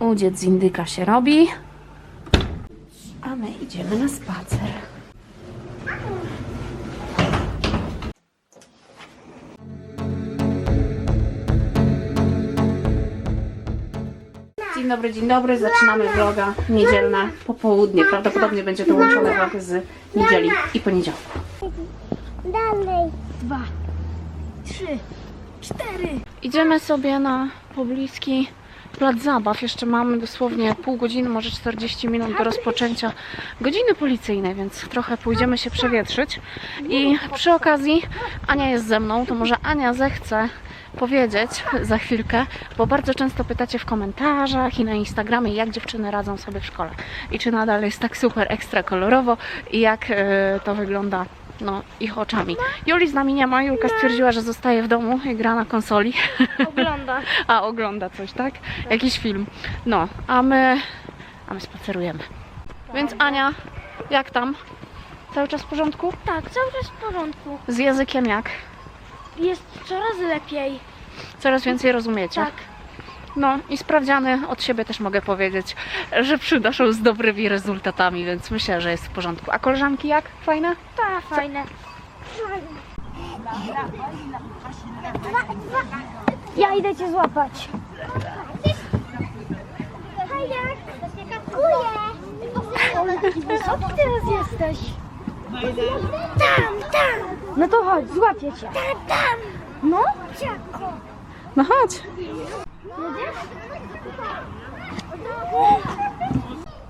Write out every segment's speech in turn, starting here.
Udziec z indyka się robi. A my idziemy na spacer. Dzień dobry, dzień dobry. Zaczynamy vloga niedzielne popołudnie. Prawdopodobnie będzie to łączone vlog z niedzieli i poniedziałku. Dalej. Dwa, trzy, cztery. Idziemy sobie na pobliski plac zabaw. Jeszcze mamy dosłownie pół godziny, może 40 minut do rozpoczęcia godziny policyjnej, więc trochę pójdziemy się przewietrzyć. I przy okazji Ania jest ze mną, to może Ania zechce powiedzieć za chwilkę, bo bardzo często pytacie w komentarzach i na Instagramie, jak dziewczyny radzą sobie w szkole i czy nadal jest tak super ekstra kolorowo i jak e, to wygląda no, ich oczami. Juli z nami nie ma, Julka stwierdziła, że zostaje w domu i gra na konsoli. Ogląda. A ogląda coś, tak? Jakiś film. No, a my. A my spacerujemy. Więc Ania, jak tam? Cały czas w porządku? Tak, cały czas w porządku. Z językiem jak? Jest coraz lepiej. Coraz więcej rozumiecie? Tak. No i sprawdziany od siebie też mogę powiedzieć, że przynoszą z dobrymi rezultatami, więc myślę, że jest w porządku. A koleżanki jak? Fajne? Tak, fajne. Ja idę cię złapać. Co ty teraz jesteś? Tam, tam. No to chodź, złapię cię. Tam, tam. No? No chodź.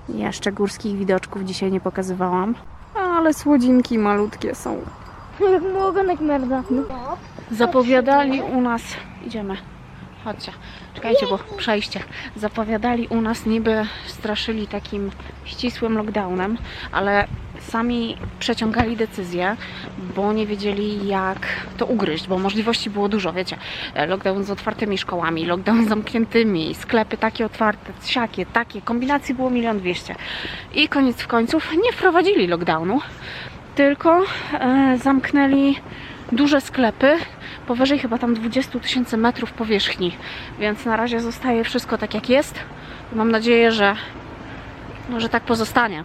Jeszcze górskich widoczków dzisiaj nie pokazywałam. Ale słodzinki malutkie są. Jak mu ogonek merda. Zapowiadali u nas. Idziemy. Chodźcie. Czekajcie, bo przejście. Zapowiadali u nas niby straszyli takim ścisłym lockdownem, ale sami przeciągali decyzję, bo nie wiedzieli jak to ugryźć, bo możliwości było dużo, wiecie. E, Lockdown z otwartymi szkołami, lockdown z zamkniętymi, sklepy takie otwarte, siakie, takie. Kombinacji było milion dwieście. I koniec w końców nie wprowadzili lockdownu, tylko e, zamknęli duże sklepy, powyżej chyba tam 20 tysięcy metrów powierzchni, więc na razie zostaje wszystko tak jak jest. Mam nadzieję, że, że tak pozostanie.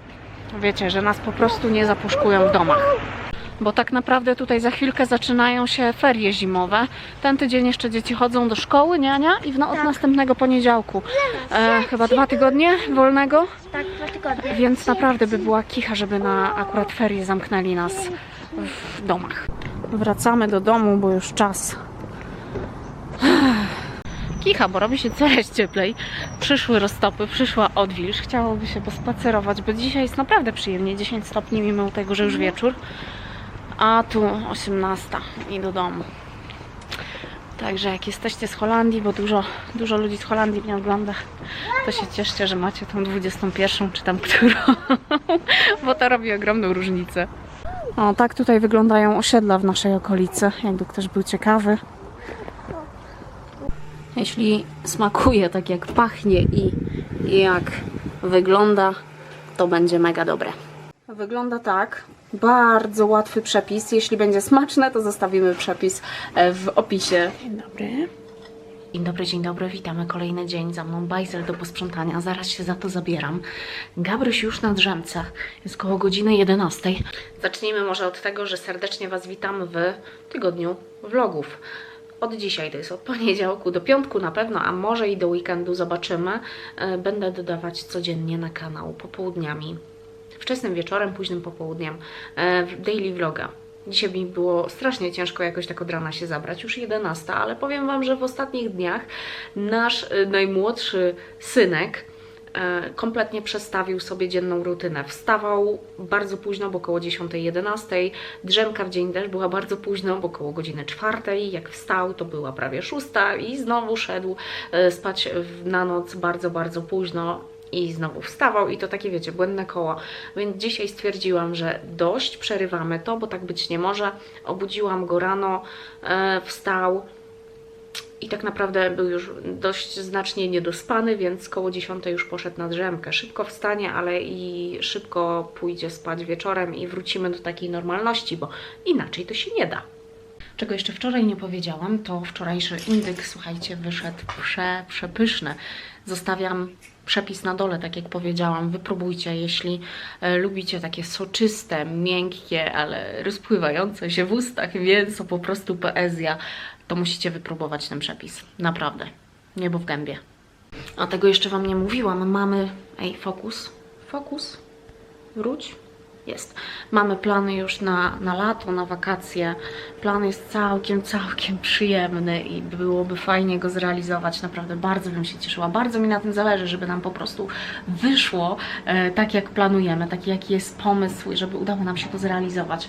Wiecie, że nas po prostu nie zapuszkują w domach. Bo tak naprawdę tutaj za chwilkę zaczynają się ferie zimowe. Ten tydzień jeszcze dzieci chodzą do szkoły, niania, i w, no, od następnego poniedziałku e, chyba dwa tygodnie wolnego. Tak, dwa tygodnie. Więc naprawdę by była kicha, żeby na akurat ferie zamknęli nas w domach. Wracamy do domu, bo już czas. Kicha, bo robi się coraz cieplej. Przyszły roztopy, przyszła odwilż. Chciałoby się pospacerować, bo dzisiaj jest naprawdę przyjemnie. 10 stopni, mimo tego, że już wieczór. A tu 18 i do domu. Także jak jesteście z Holandii, bo dużo, dużo ludzi z Holandii mnie ogląda, to się cieszcie, że macie tą 21 czy tam którą, bo to robi ogromną różnicę. O, tak tutaj wyglądają osiedla w naszej okolicy, jakby ktoś był ciekawy. Jeśli smakuje tak jak pachnie i jak wygląda, to będzie mega dobre. Wygląda tak. Bardzo łatwy przepis. Jeśli będzie smaczne, to zostawimy przepis e, w opisie. Dzień dobry. Dzień dobry, dzień dobry, witamy. Kolejny dzień, za mną bajzel do posprzątania. Zaraz się za to zabieram. Gabryś już na drzemce. Jest koło godziny 11. Zacznijmy może od tego, że serdecznie Was witam w tygodniu vlogów. Od dzisiaj, to jest od poniedziałku do piątku na pewno, a może i do weekendu zobaczymy. E, Będę dodawać codziennie na kanał popołudniami wczesnym wieczorem, późnym popołudniem e, daily vloga. Dzisiaj mi było strasznie ciężko jakoś tak od rana się zabrać, już 11, ale powiem Wam, że w ostatnich dniach nasz e, najmłodszy synek kompletnie przestawił sobie dzienną rutynę. Wstawał bardzo późno, bo około 10-11, drzemka w dzień też była bardzo późno, bo około godziny 4, jak wstał to była prawie 6 i znowu szedł e, spać na noc bardzo, bardzo późno i znowu wstawał i to takie wiecie, błędne koło. Więc dzisiaj stwierdziłam, że dość, przerywamy to, bo tak być nie może. Obudziłam go rano, e, wstał i tak naprawdę był już dość znacznie niedospany, więc koło 10 już poszedł na drzemkę. Szybko wstanie, ale i szybko pójdzie spać wieczorem i wrócimy do takiej normalności, bo inaczej to się nie da. Czego jeszcze wczoraj nie powiedziałam, to wczorajszy indyk, słuchajcie, wyszedł prze, przepyszny. Zostawiam przepis na dole, tak jak powiedziałam. Wypróbujcie, jeśli e, lubicie takie soczyste, miękkie, ale rozpływające się w ustach mięso, po prostu poezja, to musicie wypróbować ten przepis. Naprawdę. Niebo w gębie. A tego jeszcze Wam nie mówiłam. Mamy... Ej, fokus. Fokus. Wróć. Jest. Mamy plany już na, na lato, na wakacje. Plan jest całkiem, całkiem przyjemny i byłoby fajnie go zrealizować. Naprawdę bardzo bym się cieszyła. Bardzo mi na tym zależy, żeby nam po prostu wyszło e, tak, jak planujemy, taki jaki jest pomysł i żeby udało nam się to zrealizować.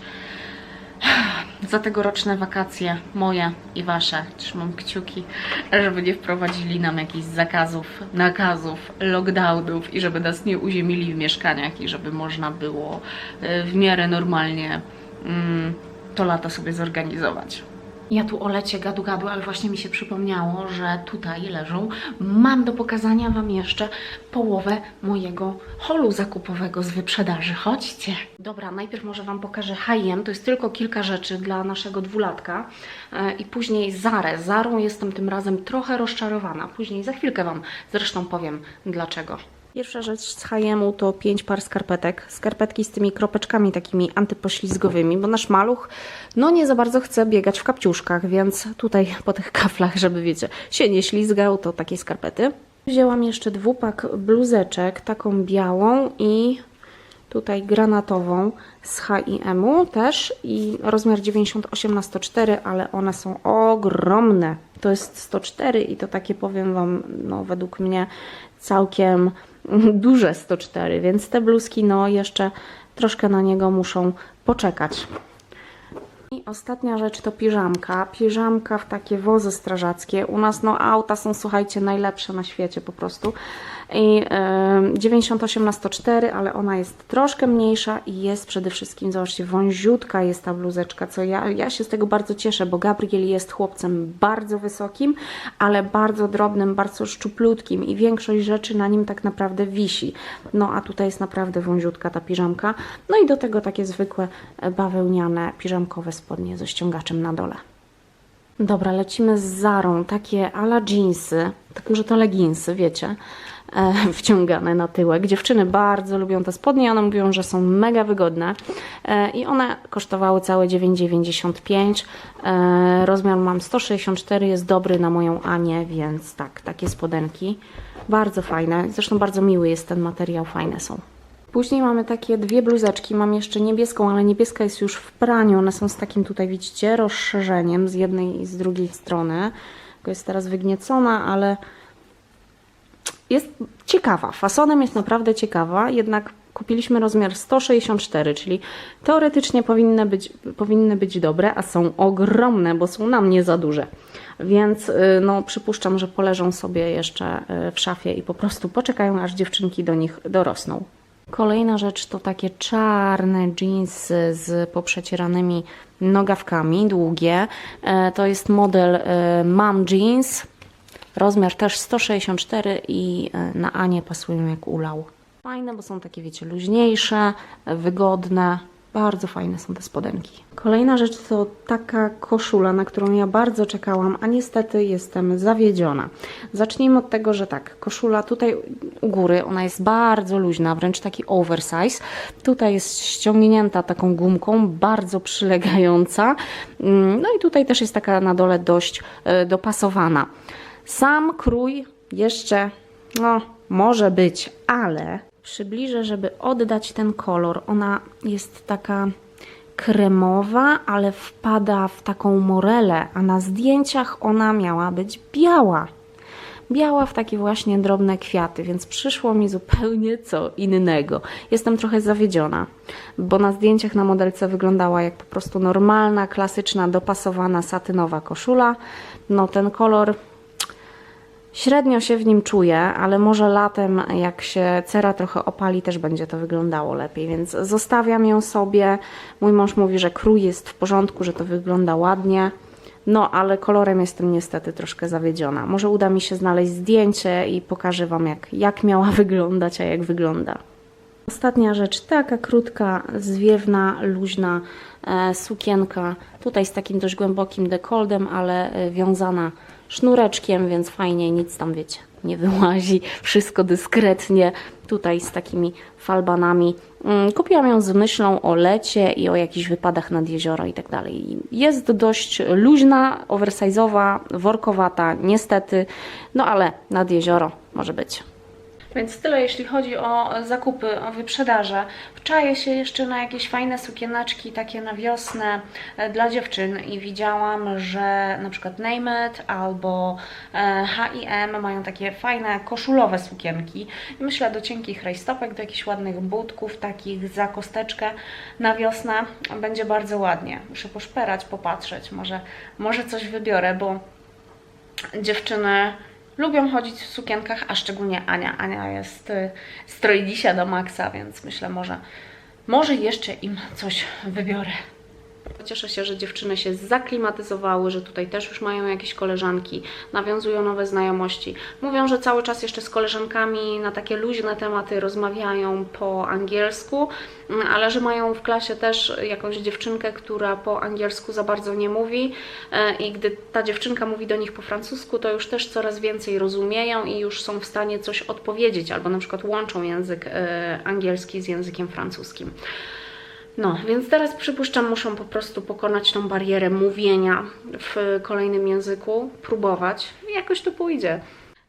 Za tegoroczne wakacje moje i wasze trzymam kciuki, żeby nie wprowadzili nam jakichś zakazów, nakazów, lockdownów i żeby nas nie uziemili w mieszkaniach i żeby można było e, w miarę normalnie mm, to lato sobie zorganizować. Ja tu o lecie gadu gadu, ale właśnie mi się przypomniało, że tutaj leżą. Mam do pokazania Wam jeszcze połowę mojego holu zakupowego z wyprzedaży. Chodźcie. Dobra, najpierw może Wam pokażę H&M. To jest tylko kilka rzeczy dla naszego dwulatka. E, I później Zarę. Zarą jestem tym razem trochę rozczarowana. Później za chwilkę Wam zresztą powiem dlaczego. Pierwsza rzecz z H&M to pięć par skarpetek. Skarpetki z tymi kropeczkami takimi antypoślizgowymi, bo nasz maluch no nie za bardzo chce biegać w kapciuszkach, więc tutaj po tych kaflach, żeby wiecie, się nie ślizgał, to takie skarpety. Wzięłam jeszcze dwupak bluzeczek, taką białą i tutaj granatową z H&M-u też i rozmiar 98 na 104, ale one są ogromne. To jest 104 i to takie powiem Wam, no według mnie całkiem duże 104, więc te bluzki no jeszcze troszkę na niego muszą poczekać. I ostatnia rzecz to piżamka. Piżamka w takie wozy strażackie. U nas no auta są, słuchajcie, najlepsze na świecie po prostu. I y, 98 na 104, ale ona jest troszkę mniejsza i jest przede wszystkim, zobaczcie, wąziutka jest ta bluzeczka, co ja, ja się z tego bardzo cieszę, bo Gabriel jest chłopcem bardzo wysokim, ale bardzo drobnym, bardzo szczuplutkim i większość rzeczy na nim tak naprawdę wisi. No a tutaj jest naprawdę wąziutka ta piżamka. No i do tego takie zwykłe e, bawełniane piżamkowe spodnie ze ściągaczem na dole. Dobra, lecimy z Zarą. Takie ala jeansy, tylko że to leginsy, wiecie, wciągane na tyłek. Dziewczyny bardzo lubią te spodnie, one mówią, że są mega wygodne e, i one kosztowały całe 9,95. E, rozmiar mam 164, jest dobry na moją Anię, więc tak, takie spodenki. Bardzo fajne, zresztą bardzo miły jest ten materiał, fajne są. Później mamy takie dwie bluzeczki. Mam jeszcze niebieską, ale niebieska jest już w praniu. One są z takim tutaj, widzicie, rozszerzeniem z jednej i z drugiej strony. Jest teraz wygniecona, ale jest ciekawa. Fasonem jest naprawdę ciekawa, jednak kupiliśmy rozmiar 164, czyli teoretycznie powinny być, powinny być dobre, a są ogromne, bo są na mnie za duże. Więc y, no, przypuszczam, że poleżą sobie jeszcze y, w szafie i po prostu poczekają, aż dziewczynki do nich dorosną. Kolejna rzecz to takie czarne jeansy z poprzecieranymi nogawkami, długie. E, To jest model e, Mom Jeans. Rozmiar też 164 i e, na Anię pasują jak ulał. Fajne, bo są takie, wiecie, luźniejsze, wygodne. Bardzo fajne są te spodenki. Kolejna rzecz to taka koszula, na którą ja bardzo czekałam, a niestety jestem zawiedziona. Zacznijmy od tego, że tak, koszula tutaj u góry, ona jest bardzo luźna, wręcz taki oversize. Tutaj jest ściągnięta taką gumką, bardzo przylegająca. Mm, No i tutaj też jest taka na dole dość e, dopasowana. Sam krój jeszcze, no, może być, ale przybliżę, żeby oddać ten kolor. Ona jest taka kremowa, ale wpada w taką morelę, a na zdjęciach ona miała być biała. Biała w takie właśnie drobne kwiaty, więc przyszło mi zupełnie co innego. Jestem trochę zawiedziona, bo na zdjęciach na modelce wyglądała jak po prostu normalna, klasyczna, dopasowana satynowa koszula. No ten kolor Średnio się w nim czuję, ale może latem, jak się cera trochę opali, też będzie to wyglądało lepiej, więc zostawiam ją sobie. Mój mąż mówi, że krój jest w porządku, że to wygląda ładnie. No, ale kolorem jestem niestety troszkę zawiedziona. Może uda mi się znaleźć zdjęcie i pokażę Wam, jak, jak miała wyglądać, a jak wygląda. Ostatnia rzecz, taka krótka, zwiewna, luźna e, sukienka. Tutaj z takim dość głębokim dekoldem, ale e, wiązana sznureczkiem, więc fajnie, nic tam wiecie, nie wyłazi, wszystko dyskretnie, tutaj z takimi falbanami. Mm, Kupiłam ją z myślą o lecie i o jakichś wypadach nad jezioro i tak dalej. Jest dość luźna, oversize'owa, workowata, niestety, no ale nad jezioro może być. Więc tyle jeśli chodzi o zakupy, o wyprzedaże. Wczaję się jeszcze na jakieś fajne sukieneczki, takie na wiosnę e, dla dziewczyn i widziałam, że na przykład Name It albo H&M mają takie fajne koszulowe sukienki. I myślę do cienkich rajstopek, do jakichś ładnych butków, takich za kosteczkę na wiosnę będzie bardzo ładnie. Muszę poszperać, popatrzeć, może, może coś wybiorę, bo dziewczyny lubią chodzić w sukienkach, a szczególnie Ania. Ania jest y, strojdisia do maksa, więc myślę, może, może jeszcze im coś wybiorę. Cieszę się, że dziewczyny się zaklimatyzowały, że tutaj też już mają jakieś koleżanki, nawiązują nowe znajomości. Mówią, że cały czas jeszcze z koleżankami na takie luźne tematy rozmawiają po angielsku, ale że mają w klasie też jakąś dziewczynkę, która po angielsku za bardzo nie mówi e, i gdy ta dziewczynka mówi do nich po francusku, to już też coraz więcej rozumieją i już są w stanie coś odpowiedzieć, albo na przykład łączą język e, angielski z językiem francuskim. No, więc teraz przypuszczam, muszą po prostu pokonać tą barierę mówienia w kolejnym języku, próbować jakoś to pójdzie.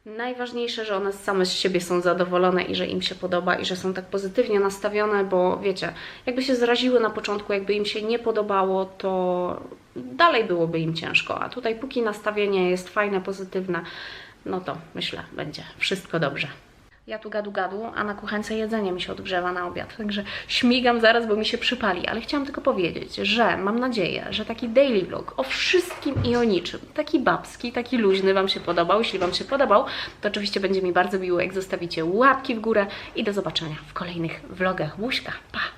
Najważniejsze, że one same z siebie są zadowolone i że im się podoba i że są tak pozytywnie nastawione, bo wiecie, jakby się zraziły na początku, jakby im się nie podobało, to dalej byłoby im ciężko. A tutaj, póki nastawienie jest fajne, pozytywne, no to myślę, będzie wszystko dobrze. Ja tu gadu gadu, a na kuchence jedzenie mi się odgrzewa na obiad, także śmigam zaraz, bo mi się przypali, ale chciałam tylko powiedzieć, że mam nadzieję, że taki daily vlog o wszystkim i o niczym, taki babski, taki luźny Wam się podobał. Jeśli Wam się podobał, to oczywiście będzie mi bardzo miło, jak zostawicie łapki w górę i do zobaczenia w kolejnych vlogach. Buźka, pa!